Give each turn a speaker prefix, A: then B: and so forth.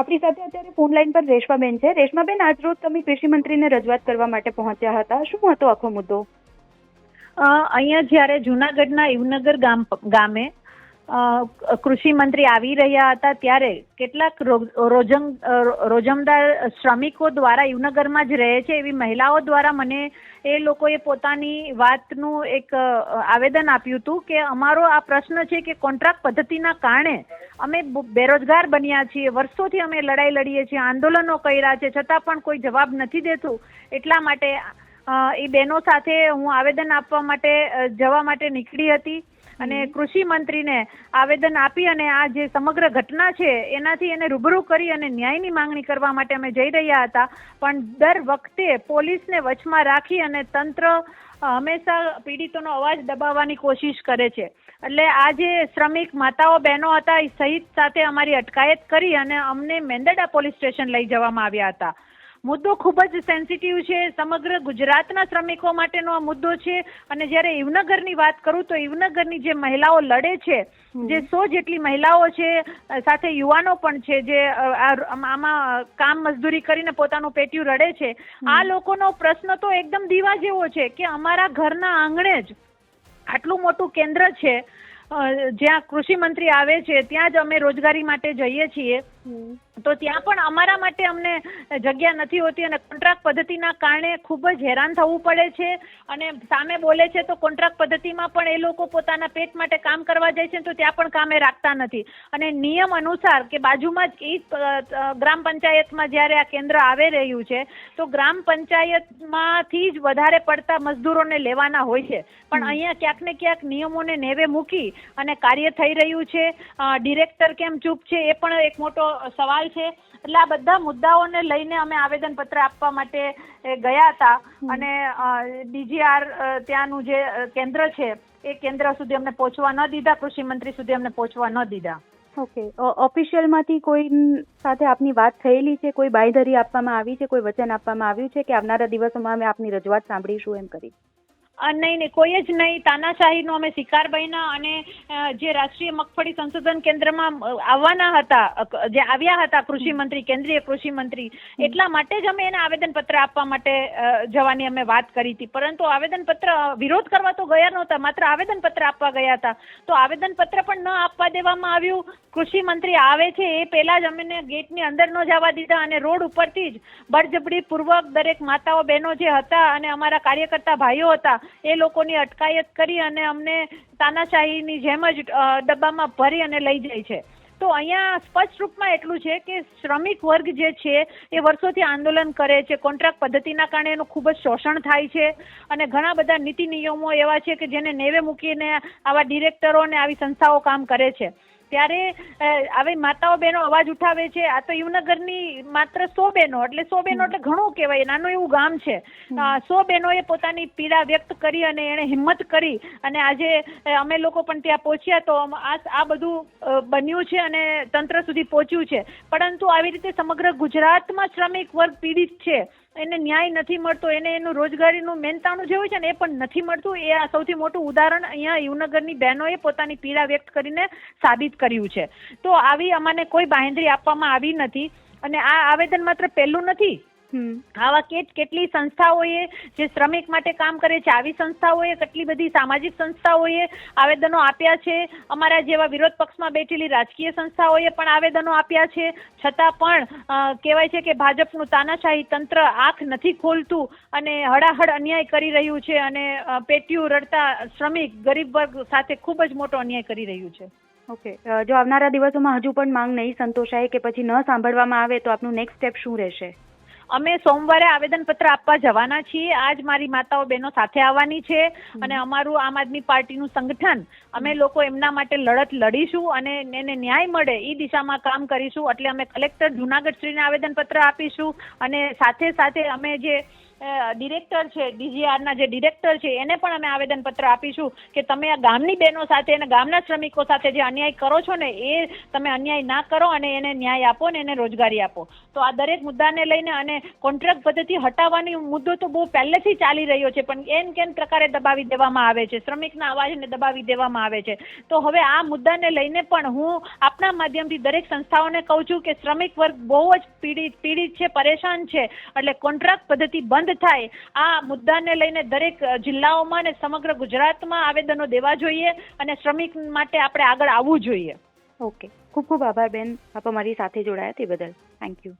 A: આપણી સાથે અત્યારે ફોન લાઈન પર રેશમાબેન છે. રેશમાબેન આજ રોજ તમે કૃષિ મંત્રીને રજૂઆત કરવા માટે પહોંચ્યા હતા. શું હતો આખો મુદ્દો?
B: અહીંયા જ્યારે જુનાગઢના ઇવનગર ગામ ગામે કૃષિ મંત્રી આવી રહ્યા હતા ત્યારે કેટલાક રો- રોજમ રોજમદાર શ્રમિકો દ્વારા યુવનગરમાં જ રહે છે એવી મહિલાઓ દ્વારા મને એ લોકોએ પોતાની વાતનું એક આવેદન આપ્યું હતું કે અમારો આ પ્રશ્ન છે કે કોન્ટ્રાક્ટ પદ્ધતિના કારણે અમે બેરોજગાર બન્યા છીએ, વર્ષોથી અમે લડાઈ લડીએ છીએ, આંદોલનો કર્યા છે, છતાં પણ કોઈ જવાબ નથી દેતું. એટલા માટે એ બહેનો સાથે હું આવેદન આપવા માટે જવા માટે નીકળી હતી. અને કૃષિ મંત્રીને આવેદન આપી અને આ જે સમગ્ર ઘટના છે એનાથી એને રૂબરૂ કરી અને ન્યાયની માંગણી કરવા માટે અમે જઈ રહ્યા હતા. પણ દર વખતે પોલીસને વચમાં રાખી અને તંત્ર હંમેશા પીડિતોનો અવાજ દબાવવાની કોશિશ કરે છે. એટલે આ જે શ્રમિક માતાઓ બહેનો હતા એ સહિત સાથે અમારી અટકાયત કરી અને અમને મેંદરડા પોલીસ સ્ટેશન લઈ જવામાં આવ્યા હતા. મુદ્દો ખૂબ જ સેન્સિટિવ છે. સમગ્ર ગુજરાતના શ્રમિકો માટેનો આ મુદ્દો છે. અને જ્યારે ઈવનગરની વાત કરું તો ઈવનગરની જે મહિલાઓ લડે છે જે સો જેટલી મહિલાઓ છે સાથે યુવાનો પણ છે જે આ- આમાં કામ મજદૂરી કરીને પોતાનું પેટ્યું રડે છે. આ લોકોનો પ્રશ્ન તો એકદમ દીવા જેવો છે કે અમારા ઘરના આંગણે જ આટલું મોટું કેન્દ્ર છે જ્યાં કૃષિ મંત્રી આવે છે ત્યાં જ અમે રોજગારી માટે જઈએ છીએ. તો ત્યાં પણ અમારા માટે અમને જગ્યા નથી હોતી અને કોન્ટ્રાક્ટ પદ્ધતિના કારણે ખૂબ જ હેરાન થવું પડે છે. અને સામે બોલે છે તો કોન્ટ્રાક્ટ પદ્ધતિમાં પણ એ લોકો પોતાના પેટ માટે કામ કરવા જાય છે તો ત્યાં પણ કામે રાખતા નથી. અને નિયમ અનુસાર કે બાજુમાં જ એ ગ્રામ પંચાયતમાં જ્યારે આ કેન્દ્ર આવી રહ્યું છે તો ગ્રામ પંચાયતમાંથી જ વધારે પડતા મજદૂરોને લેવાના હોય છે. પણ અહીંયા ક્યાંક ને ક્યાંક નિયમોને નેવે મૂકી અને કાર્ય થઈ રહ્યું છે. ડિરેક્ટર કેમ ચૂપ છે એ પણ એક મોટો સવાલ છે. એટલે આ બધા મુદ્દાઓને લઈને અમે આવેદન પત્ર આપવા માટે ગયા હતા. અને ડીજીઆર ત્યાંનું જે કેન્દ્ર છે એ કેન્દ્ર સુધી અમને પહોંચવા ન દીધા કૃષિ મંત્રી સુધી અમને પહોંચવા ન દીધા.
A: ઓકે. ઓફિશિયલમાંથી કોઈ સાથે આપની વાત થયેલી છે? કોઈ બાંયધરી આપવામાં આવી છે? કોઈ વચન આપવામાં આવ્યું છે કે આવનારા દિવસોમાં અમે આપની રજૂઆત સાંભળીશું એમ કરી?
B: નહીં નહીં કોઈ જ નહીં. તાનાશાહીનો અમે શિકાર બન્યા અને જે રાષ્ટ્રીય મગફળી સંશોધન કેન્દ્રમાં આવવાના હતા જે આવ્યા હતા કૃષિ મંત્રી કેન્દ્રીય કૃષિ મંત્રી એટલા માટે જ અમે એને આવેદન પત્ર આપવા માટે જવાની અમે વાત કરી હતી. પરંતુ આવેદન પત્ર વિરોધ કરવા તો ગયા નહોતા માત્ર આવેદન પત્ર આપવા ગયા હતા. તો આવેદન પત્ર પણ ન આપવા દેવામાં આવ્યું. કૃષિ મંત્રી આવે છે એ પહેલા જ અમને ગેટની અંદર ન જવા દીધા અને રોડ ઉપરથી જ બળજબડી પૂર્વક દરેક માતાઓ બહેનો જે હતા અને અમારા કાર્યકર્તા ભાઈઓ હતા એ લોકોની અટકાયત કરી અને અમને તાનાશાહીની જેમ જ ડબ્બામાં ભરી અને લઈ જાય છે. તો અહીંયા સ્પષ્ટ રૂપમાં એટલું છે કે શ્રમિક વર્ગ જે છે, એ વર્ષોથી આંદોલન કરે છે. કોન્ટ્રાક્ટ પદ્ધતિના કારણે એનું ખૂબ જ શોષણ થાય છે. અને ઘણા બધા નીતિ નિયમો એવા છે કે જેને નેવે મૂકીને આવા ડિરેક્ટરો અને આવી સંસ્થાઓ કામ કરે છે. ત્યારે આવી માતાઓ બહેનો અવાજ ઉઠાવે છે. આ તો યુવનગરની માત્ર સો બહેનો એટલે સો બહેનો એટલે ઘણું કહેવાય નાનું એવું ગામ છે. સો બહેનોએ પોતાની પીડા વ્યક્ત કરી અને એણે હિંમત કરી અને આજે અમે લોકો પણ ત્યાં પહોંચ્યા તો આ આ બધું બન્યું છે અને તંત્ર સુધી પહોંચ્યું છે. પરંતુ આવી રીતે સમગ્ર ગુજરાતમાં શ્રમિક વર્ગ પીડિત છે. એને ન્યાય નથી મળતો, એને એનું રોજગારીનું મહેનતાણું જે હોય છે ને એ પણ નથી મળતું. એ આ સૌથી મોટું ઉદાહરણ અહીંયા યુવનગરની બહેનોએ પોતાની પીડા વ્યક્ત કરીને સાબિત કર્યું છે. તો આવી અમને કોઈ બાંહેધરી આપવામાં આવી નથી અને આ આવેદન માત્ર પહેલું નથી આવા કેટ કેટલી સંસ્થાઓએ જે શ્રમિક માટે કામ કરે છે આવી સંસ્થાઓએ કેટલી બધી સામાજિક સંસ્થાઓએ આવેદનો આપ્યા છે? અમારા જેવા વિરોધ પક્ષમાં બેઠેલી રાજકીય સંસ્થાઓએ પણ આવેદનો આપ્યા છે. છતાં પણ કહેવાય છે કે ભાજપનું તાનાશાહી તંત્ર આંખ નથી ખોલતું અને હળાહળ અન્યાય કરી રહ્યું છે અને પેટીયું રડતા શ્રમિક ગરીબ વર્ગ સાથે ખૂબ જ મોટો અન્યાય કરી રહ્યું છે.
A: ઓકે. જો આવનારા દિવસોમાં હજુ પણ માંગ નહીં સંતોષાય કે પછી ન સાંભળવામાં આવે તો આપનું નેક્સ્ટ સ્ટેપ શું રહેશે?
B: અમે સોમવારે આવેદનપત્ર આપવા જવાના છીએ. આજ મારી માતાઓ બહેનો સાથે આવવાની છે અને અમારું આમ આદમી પાર્ટીનું સંગઠન અમે લોકો એમના માટે લડત લડીશું અને એને ન્યાય મળે એ દિશામાં કામ કરીશું. એટલે અમે કલેક્ટર જુનાગઢ શ્રીને આવેદનપત્ર આપીશું અને સાથે સાથે અમે જે ડિરેક્ટર છે, ડીજીઆરના જે ડિરેક્ટર છે, એને પણ અમે આવેદનપત્ર આપીશું કે તમે આ ગામની બહેનો સાથે અને ગામના શ્રમિકો સાથે જે અન્યાય કરો છો ને, એ તમે અન્યાય ના કરો અને એને ન્યાય આપો ને એને રોજગારી આપો. તો આ દરેક મુદ્દાને લઈને અને કોન્ટ્રાક્ટ પદ્ધતિ હટાવવાની મુદ્દો તો બહુ પહેલેથી ચાલી રહ્યો છે, પણ એન કેન પ્રકારે દબાવી દેવામાં આવે છે, શ્રમિકના અવાજને દબાવી દેવામાં આવે છે. તો હવે આ મુદ્દાને લઈને પણ હું આપના માધ્યમથી દરેક સંસ્થાઓને કહું છું કે શ્રમિક વર્ગ બહુ જ પીડિત પીડિત છે, પરેશાન છે, એટલે કોન્ટ્રાક્ટ પદ્ધતિ બંધ થાય. આ મુદ્દાને લઈને દરેક જિલ્લાઓમાં અને સમગ્ર ગુજરાતમાં આવેદનો દેવા જોઈએ અને શ્રમિક માટે આપણે આગળ આવવું જોઈએ.
A: ઓકે. ખૂબ ખૂબ આભાર બેન. આપ અમારી સાથે જોડાયા તે બદલ. Thank you.